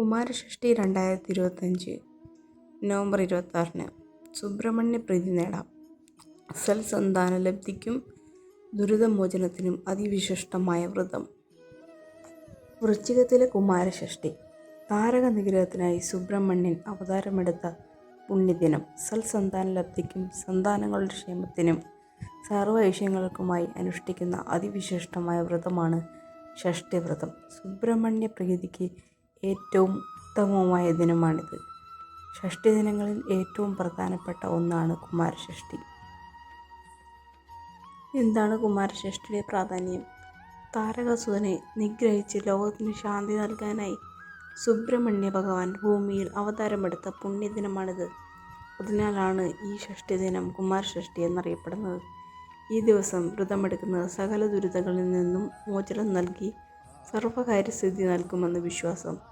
കുമാരഷഷ്ഠി രണ്ടായിരത്തി ഇരുപത്തഞ്ച് നവംബർ ഇരുപത്താറിന് സുബ്രഹ്മണ്യ പ്രീതി നേടാം. സൽസന്താന ലബ്ധിക്കും ദുരിതമോചനത്തിനും അതിവിശിഷ്ടമായ വ്രതം. വൃശ്ചികത്തിലെ കുമാരഷഷ്ടി താരക നിഗ്രഹത്തിനായി സുബ്രഹ്മണ്യൻ അവതാരമെടുത്ത പുണ്യദിനം. സൽസന്താന ലബ്ധിക്കും സന്താനങ്ങളുടെ ക്ഷേമത്തിനും സർവ വിഷയങ്ങൾക്കുമായി അനുഷ്ഠിക്കുന്ന അതിവിശിഷ്ടമായ വ്രതമാണ് ഷഷ്ടിവ്രതം സുബ്രഹ്മണ്യ പ്രീതിക്ക് ഏറ്റവും ഉത്തമമായ ദിനമാണിത്. ഷഷ്ടി ദിനങ്ങളിൽ ഏറ്റവും പ്രധാനപ്പെട്ട ഒന്നാണ് കുമാരഷഷ്ടി എന്താണ് കുമാരഷഷ്ടിയുടെ പ്രാധാന്യം? താരകസുധനെ നിഗ്രഹിച്ച് ലോകത്തിന് ശാന്തി നൽകാനായി സുബ്രഹ്മണ്യ ഭഗവാൻ ഭൂമിയിൽ അവതാരമെടുത്ത പുണ്യദിനമാണിത്. അതിനാലാണ് ഈ ഷഷ്ടി ദിനം കുമാരഷഷ്ടി എന്നറിയപ്പെടുന്നത്. ഈ ദിവസം വ്രതമെടുക്കുന്നത് സകല ദുരിതങ്ങളിൽ നിന്നും മോചനം നൽകി സർവകാര്യസ്ഥിതി നൽകുമെന്ന് വിശ്വാസം.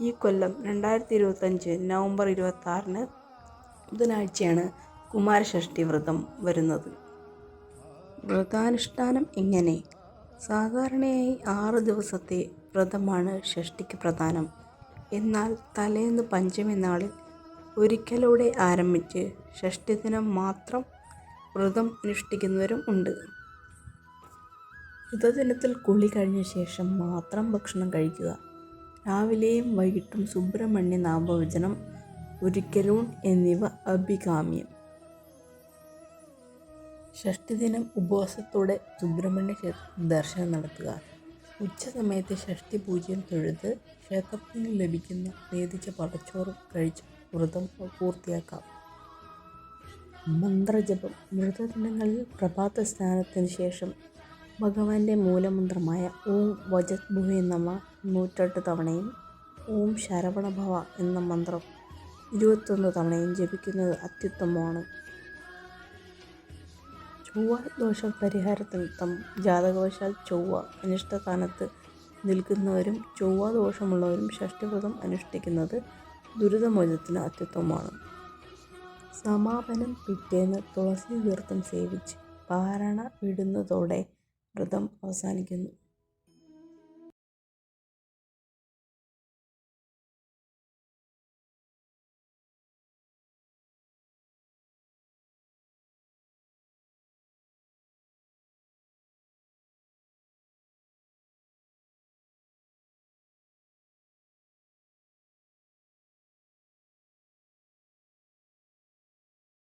ഈ കൊല്ലം രണ്ടായിരത്തി ഇരുപത്തഞ്ച് നവംബർ ഇരുപത്താറിന് ബുധനാഴ്ചയാണ് കുമാരഷഷ്ഠി വ്രതം വരുന്നത്. വ്രതാനുഷ്ഠാനം എങ്ങനെ സാധാരണയായി ആറ് ദിവസത്തെ വ്രതമാണ് ഷഷ്ടിക്ക് പ്രധാനം. എന്നാൽ തലേന്ന് പഞ്ചമി നാളിൽ ഒരിക്കലൂടെ ആരംഭിച്ച് ഷഷ്ടി ദിനം മാത്രം വ്രതം അനുഷ്ഠിക്കുന്നവരും ഉണ്ട്. വ്രതദിനത്തിൽ കുളി കഴിഞ്ഞ ശേഷം മാത്രം ഭക്ഷണം കഴിക്കുക. രാവിലെയും വൈകിട്ടും സുബ്രഹ്മണ്യ നാമവചനം ഒരിക്കലൂൺ എന്നിവ അഭികാമ്യം. ഷഷ്ടിദിനം ഉപവാസത്തോടെ സുബ്രഹ്മണ്യ ക്ഷേത്രത്തിൽ ദർശനം നടത്തുക. ഉച്ചസമയത്തെ ഷഷ്ടി പൂജയും തൊഴുത് ക്ഷേത്രത്തിൽ നിന്ന് ലഭിക്കുന്ന വേദിച്ച പടച്ചോറും കഴിച്ച് വ്രതം പൂർത്തിയാക്കാം. മന്ത്രജപം. വ്രതദിനങ്ങളിൽ പ്രഭാത സ്നാനത്തിന് ശേഷം ഭഗവാന്റെ മൂലമന്ത്രമായ ഓം വജത് ഭുവേ നമ നൂറ്റെട്ട് തവണയും ഓം ശരവണ ഭവ എന്ന മന്ത്രം ഇരുപത്തൊന്ന് തവണയും ജപിക്കുന്നത് അത്യുത്തമമാണ്. ചൊവ്വ ദോഷ പരിഹാരത്തിനർത്ഥം ജാതകവശാൽ ചൊവ്വ അനിഷ്ടസ്ഥാനത്ത് നിൽക്കുന്നവരും ചൊവ്വ ദോഷമുള്ളവരും ഷഷ്ടിവ്രതം അനുഷ്ഠിക്കുന്നത് ദുരിതമോചനത്തിന് അത്യുത്തമമാണ്. സമാപനം പിറ്റേന്ന് തുളസി തീർത്ഥം സേവിച്ച് പാരണ വിടുന്നതോടെ വ്രതം അവസാനിക്കുന്നു.